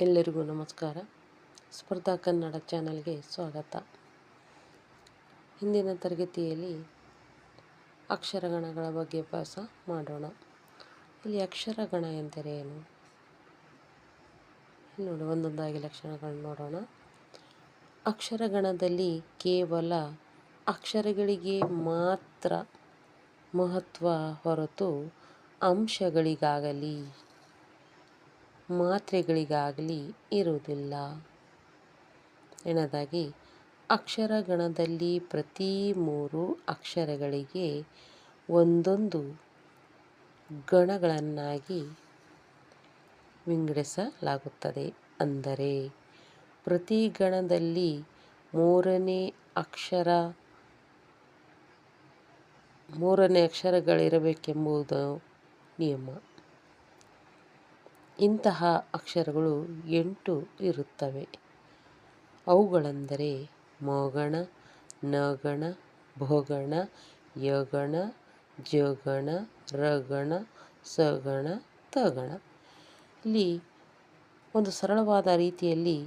ಎಲ್ಲರಿಗೂ ನಮಸ್ಕಾರ. ಸ್ಪರ್ಧಾ ಕನ್ನಡ ಚಾನಲ್ಗೆ ಸ್ವಾಗತ. ಹಿಂದಿನ ತರಗತಿಯಲ್ಲಿ ಅಕ್ಷರಗಣಗಳ ಬಗ್ಗೆ ಅಭ್ಯಾಸ ಮಾಡೋಣ. ಇಲ್ಲಿ ಅಕ್ಷರಗಣ ಎಂದರೆ ಏನು? ನೋಡಿ, ಒಂದೊಂದಾಗಿ ಲಕ್ಷಣಗಳನ್ನು ನೋಡೋಣ. ಅಕ್ಷರಗಣದಲ್ಲಿ ಕೇವಲ ಅಕ್ಷರಗಳಿಗೆ ಮಾತ್ರ ಮಹತ್ವ ಹೊರತು ಅಂಶಗಳಿಗಾಗಲಿ ಮಾತ್ರೆಗಳಿಗಾಗಲಿ ಇರುವುದಿಲ್ಲ. ಎನ್ನದಾಗಿ ಅಕ್ಷರಗಣದಲ್ಲಿ ಪ್ರತಿ ಮೂರು ಅಕ್ಷರಗಳಿಗೆ ಒಂದೊಂದು ಗಣಗಳನ್ನಾಗಿ ವಿಂಗಡಿಸಲಾಗುತ್ತದೆ. ಅಂದರೆ, ಪ್ರತಿ ಗಣದಲ್ಲಿ ಮೂರನೇ ಅಕ್ಷರ, ಮೂರನೇ ಅಕ್ಷರಗಳಿರಬೇಕೆಂಬುದು ನಿಯಮ. ಇಂತಹ ಅಕ್ಷರಗಳು ಎಂಟು ಇರುತ್ತವೆ. ಅವುಗಳೆಂದರೆ ಮಗಣ, ನಗಣ, ಭೋಗಣ, ಯಗಣ, ಜಗಣ, ರಗಣ, ಸಗಣ, ತಗಣ. ಇಲ್ಲಿ ಒಂದು ಸರಳವಾದ ರೀತಿಯಲ್ಲಿ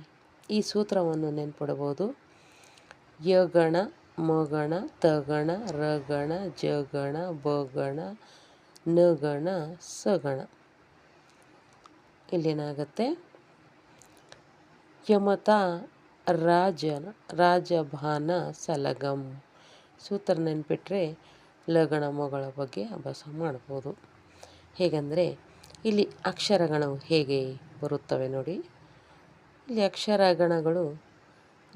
ಈ ಸೂತ್ರವನ್ನು ನೆನ್ಪಿಡಬಹುದು. ಯಗಣ, ಮಗಣ, ತಗಣ, ರಗಣ, ಜಗಣ ಬಗಣ ನಗಣ, ಸಗಣ. ಇಲ್ಲೇನಾಗುತ್ತೆ? ಯಮತ ರಾಜನ, ರಾಜಭಾನ ಸಲಗಂ. ಸೂತ್ರ ನೆನ್ಪಿಟ್ರೆ ಲಗಣ ಮಗಳ ಬಗ್ಗೆ ಅಭ್ಯಾಸ ಮಾಡ್ಬೋದು. ಹೇಗಂದರೆ, ಇಲ್ಲಿ ಅಕ್ಷರಗಣವು ಹೇಗೆ ಬರುತ್ತವೆ ನೋಡಿ. ಇಲ್ಲಿ ಅಕ್ಷರಗಣಗಳು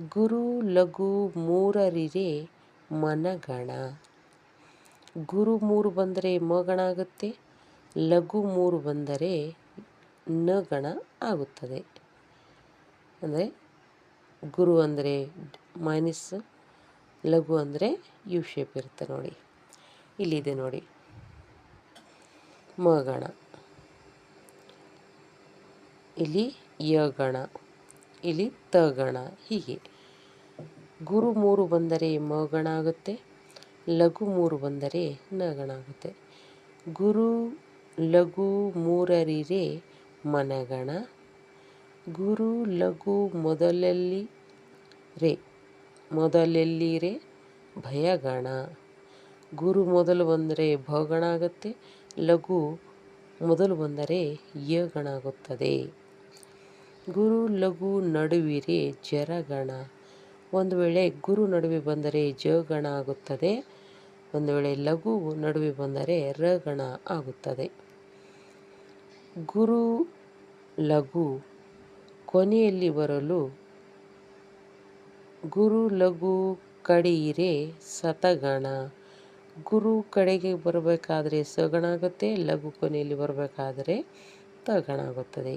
ಗುರು, ಲಘು, ಮೂರರಿರೆ ಮನಗಣ. ಗುರು ಮೂರು ಬಂದರೆ ಮಗಣ ಆಗುತ್ತೆ, ಲಘು ಮೂರು ಬಂದರೆ ನ ಗಣ ಆಗುತ್ತದೆ. ಅಂದರೆ ಗುರು ಅಂದರೆ ಮೈನಸ್, ಲಘು ಅಂದರೆ ಯು ಶೇಪ್ ಇರುತ್ತೆ ನೋಡಿ. ಇಲ್ಲಿದೆ ನೋಡಿ. ಮ ಗಣ. ಇಲ್ಲಿ ಯ ಗಣ. ಇಲ್ಲಿ ತ ಗಣ. ಹೀಗೆ. ಗುರು ಮೂರು ಬಂದರೆ ಮ ಗಣ ಆಗುತ್ತೆ, ಲಘು ಮೂರು ಬಂದರೆ ನ ಗಣ ಆಗುತ್ತೆ. ಗುರು, ಲಘು ಮೂರರಿರೆ ಮನಗಣ, ಗುರು ಲಘು ಮೊದಲಲ್ಲಿ ರೇ ಮೊದಲೆಲ್ಲಿರೆ ಭಯಗಣ. ಗುರು ಮೊದಲು ಬಂದರೆ ಭಗಣ ಆಗುತ್ತೆ, ಲಘು ಮೊದಲು ಬಂದರೆ ಯಗಣ ಆಗುತ್ತದೆ. ಗುರು ಲಘು ನಡುವಿರೆ ಜರಗಣ. ಒಂದು ವೇಳೆ ಗುರು ನಡುವೆ ಬಂದರೆ ಜಗಣ ಆಗುತ್ತದೆ, ಒಂದು ವೇಳೆ ಲಘು ನಡುವೆ ಬಂದರೆ ರಗಣ ಆಗುತ್ತದೆ. ಗುರು ಲಘು ಕೊನೆಯಲ್ಲಿ ಬರಲು, ಗುರು ಲಘು ಕಡೆಯಿರೆ ಸತಗಣ. ಗುರು ಕಡೆಗೆ ಬರಬೇಕಾದ್ರೆ ಸಗಣ ಆಗುತ್ತೆ, ಲಘು ಕೊನೆಯಲ್ಲಿ ಬರಬೇಕಾದ್ರೆ ತಗಣ ಆಗುತ್ತದೆ.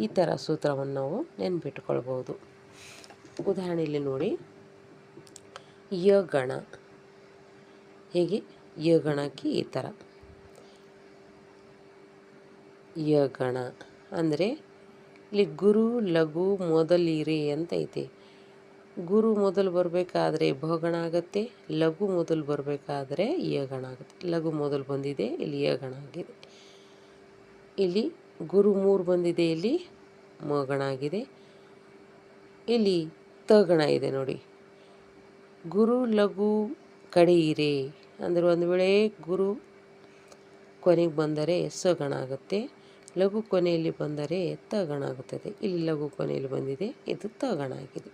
ಈ ಥರ ಸೂತ್ರವನ್ನು ನಾವು ನೆನ್ಪಿಟ್ಕೊಳ್ಬೋದು ಉದಾಹರಣೆಯಲ್ಲಿ ನೋಡಿ ಯಗಣ ಹೇಗೆ? ಗಣಕ್ಕೆ ಈ ಥರ ಯಗಣ. ಅಂದರೆ ಇಲ್ಲಿ ಗುರು, ಲಘು, ಮೊದಲಿರಿ ಅಂತ ಐತೆ. ಗುರು ಮೊದಲು ಬರಬೇಕಾದ್ರೆ ಭಗಣ ಆಗುತ್ತೆ, ಲಘು ಮೊದಲು ಬರಬೇಕಾದ್ರೆ ಯಗಣ ಆಗುತ್ತೆ. ಲಘು ಮೊದಲು ಬಂದಿದೆ, ಇಲ್ಲಿ ಯಗಣ ಆಗಿದೆ. ಇಲ್ಲಿ ಗುರು ಮೂರು ಬಂದಿದೆ, ಇಲ್ಲಿ ಮಗಣ ಆಗಿದೆ. ಇಲ್ಲಿ ತಗಣ ಇದೆ ನೋಡಿ. ಗುರು, ಲಘು ಕಡೆಯಿರೆ ಅಂದರೆ ಒಂದು ವೇಳೆ ಗುರು ಕೊನೆಗೆ ಬಂದರೆ ಸಗಣ ಆಗುತ್ತೆ. ಲಘು ಕೊನೆಯಲ್ಲಿ ಬಂದರೆ ತಗಣ ಆಗುತ್ತದೆ ಇಲ್ಲಿ ಲಘು ಕೊನೆಯಲ್ಲಿ ಬಂದಿದೆ, ಇದು ತಗಣ ಆಗಿದೆ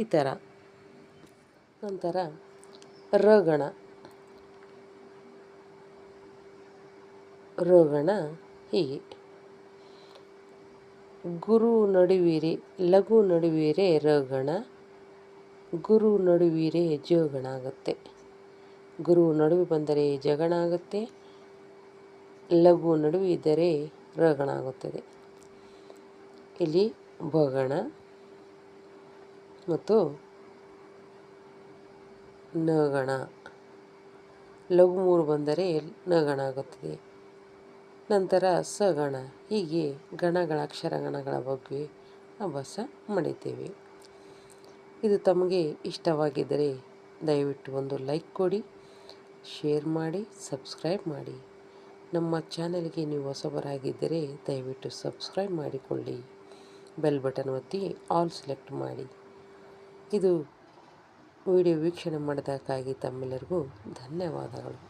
ಈ ಥರ ನಂತರ ರಗಣ ರಗಣ ಹೀಗೆ. ಗುರು ನಡುವೀರಿ, ಲಘು ನಡುವಿರೆ ರಗಣ ಗುರು ನಡುವಿರೆ ಜೋಗಣ ಆಗುತ್ತೆ ಗುರು ನಡುವೆ ಬಂದರೆ ಜಗಣ ಆಗುತ್ತೆ ಲಘು ನಡುವೆ ಇದ್ದರೆ ರಗಣ ಆಗುತ್ತದೆ. ಇಲ್ಲಿ ಬಗಣ ಮತ್ತು ನಗಣ. ಲಘು ಮೂರು ಬಂದರೆ ನಗಣ ಆಗುತ್ತದೆ. ನಂತರ ಸಗಣ. ಹೀಗೆ ಗಣಗಳ, ಅಕ್ಷರಗಣಗಳ ಬಗ್ಗೆ ಅಭ್ಯಾಸ ಮಾಡಿದ್ದೇವೆ. ಇದು ತಮಗೆ ಇಷ್ಟವಾಗಿದ್ದರೆ ದಯವಿಟ್ಟು ಒಂದು ಲೈಕ್ ಕೊಡಿ, ಶೇರ್ ಮಾಡಿ, ಸಬ್ಸ್ಕ್ರೈಬ್ ಮಾಡಿ. ನಮ್ಮ ಚಾನೆಲ್ಗೆ ನೀವು ಹೊಸಬರಾಗಿದ್ದರೆ ದಯವಿಟ್ಟು ಸಬ್ಸ್ಕ್ರೈಬ್ ಮಾಡಿಕೊಳ್ಳಿ, ಬೆಲ್ ಬಟನ್ ಒತ್ತಿ ಆಲ್ ಸೆಲೆಕ್ಟ್ ಮಾಡಿ. ಇದು ವಿಡಿಯೋ ವೀಕ್ಷಣೆ ಮಾಡಿದ್ದಕ್ಕಾಗಿ ತಮ್ಮೆಲ್ಲರಿಗೂ ಧನ್ಯವಾದಗಳು.